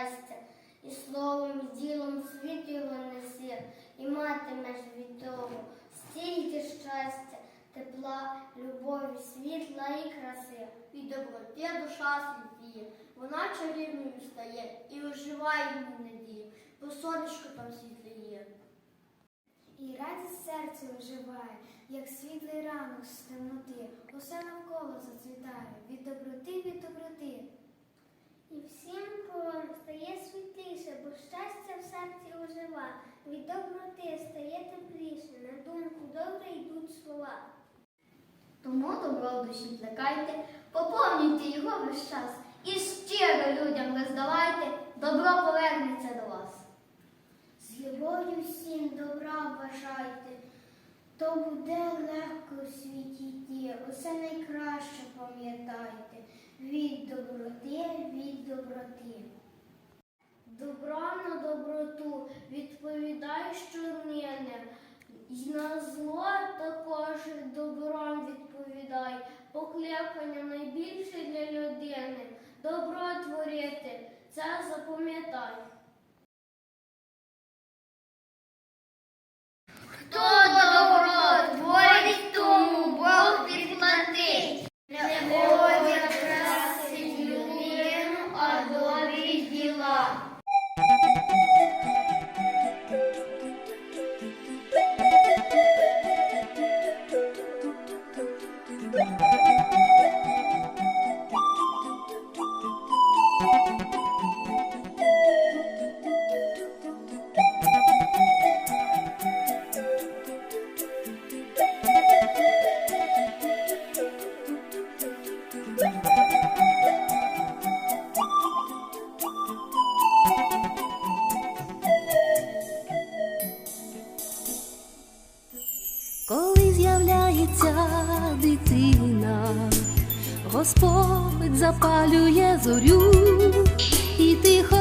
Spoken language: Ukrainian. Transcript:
щастя, і словом, і ділом світ його неси, і матимеш від того стільки щастя, тепла, любові, світла і краси. Від доброти душа світліє, вона чарівною стає і оживає ній надія, бо сонечко там світліє. І радість серця оживає, як світлий ранок з темноти, усе навколо зацвітає, від доброти, від доброти. І всім колом стає світліше, бо щастя в серці ожива. Від доброти стає тепліше, на думку добре йдуть слова. Тому добро в душі плекайте, поповнюйте його весь час і щиро людям роздавайте, добро повернеться до вас. З любов'ю всім добра бажайте, то буде легко у світі усе найкраще пам'ятайте, від доброти, від доброти. Добро на доброту відповідай щоднине, і на зло також добром відповідай, поклепання найбільше для людини, добро творити, це запам'ятай. Господь запалює зорю і тихо